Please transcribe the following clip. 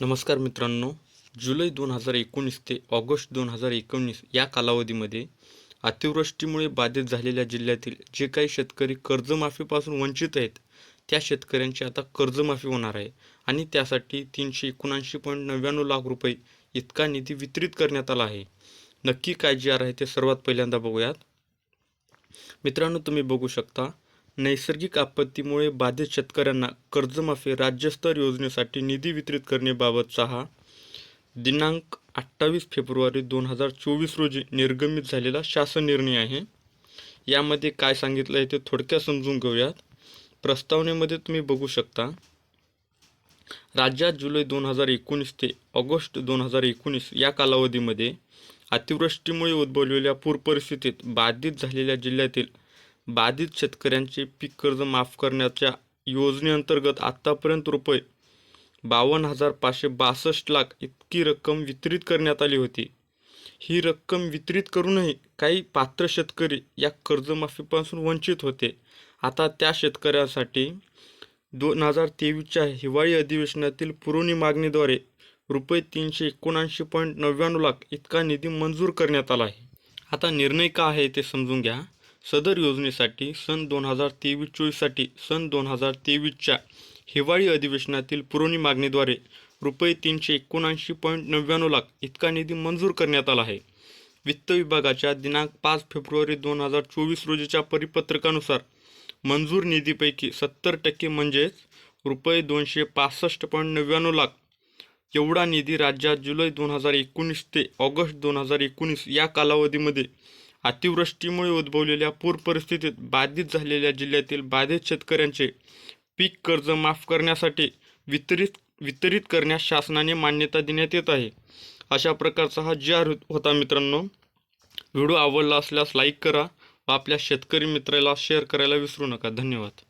नमस्कार मित्रांनो. जुलै दोन हजार एकोणीस ते ऑगस्ट दोन हजार एकोणीस या कालावधीमध्ये अतिवृष्टीमुळे बाधित झालेल्या जिल्ह्यातील जे काही शेतकरी कर्जमाफीपासून वंचित आहेत त्या शेतकऱ्यांची आता कर्जमाफी होणार आहे आणि त्यासाठी तीनशे एकोणऐंशी पॉईंट नव्याण्णव लाख रुपये इतका निधी वितरित करण्यात आला आहे. नक्की काय जी आर आहे ते सर्वात पहिल्यांदा बघूयात. मित्रांनो तुम्ही बघू शकता नैसर्गिक आपत्तीमुळे बाधित शेतकऱ्यांना कर्जमाफी राज्यस्तर योजनेसाठी निधी वितरित करण्याबाबतचा हा दिनांक अठ्ठावीस फेब्रुवारी दोन हजार चोवीस रोजी निर्गमित झालेला शासन निर्णय आहे. यामध्ये काय सांगितलं आहे ते थोडक्यात समजून घेऊयात. प्रस्तावनेमध्ये तुम्ही बघू शकता राज्यात जुलै दोन हजार एकोणीस ते ऑगस्ट दोन हजार एकोणीस या कालावधीमध्ये अतिवृष्टीमुळे उद्भवलेल्या पूर परिस्थितीत बाधित झालेल्या जिल्ह्यातील बाधित शेतकऱ्यांचे पीक कर्ज माफ करण्याच्या योजनेअंतर्गत आत्तापर्यंत रुपये बावन्न हजार पाचशे बासष्ट लाख इतकी रक्कम वितरित करण्यात आली होती. ही रक्कम वितरित करूनही काही पात्र शेतकरी या कर्जमाफीपासून वंचित होते. आता त्या शेतकऱ्यांसाठी दोन हजार तेवीसच्या हिवाळी अधिवेशनातील पुरवणी मागणीद्वारे रुपये तीनशे एकोणऐंशी पॉईंट नव्याण्णव लाख इतका निधी मंजूर करण्यात आला आहे. आता निर्णय का आहे ते समजून घ्या. सदर योजनेसाठी सन दोन हजार तेवीस चोवीससाठी सन दोन हजार तेवीसच्या हिवाळी अधिवेशनातील पुरवणी मागणीद्वारे रुपये तीनशे एकोणऐंशी पॉईंट नव्याण्णव लाख इतका निधी मंजूर करण्यात आला आहे. वित्त विभागाच्या दिनांक पाच फेब्रुवारी दोन हजार चोवीस रोजीच्या परिपत्रकानुसार मंजूर निधीपैकी सत्तर टक्के म्हणजेच रुपये दोनशे पासष्ट पॉईंट नव्याण्णव लाख. एवढा निधी राज्यात जुलै दोन हजार एकोणीस ते ऑगस्ट दोन हजार एकोणीस या कालावधीमध्ये अतिवृष्टीमुळे उद्भवलेल्या पूर परिस्थितीत बाधित झालेल्या जिल्ह्यातील बाधित शेतकऱ्यांचे पीक कर्ज माफ करण्यासाठी वितरित वितरित करण्यास शासनाने मान्यता देण्यात येत आहे. अशा प्रकारचा हा जी आर होता मित्रांनो. व्हिडिओ आवडला असल्यास लाईक करा व आपल्या शेतकरी मित्राला शेअर करायला विसरू नका. धन्यवाद.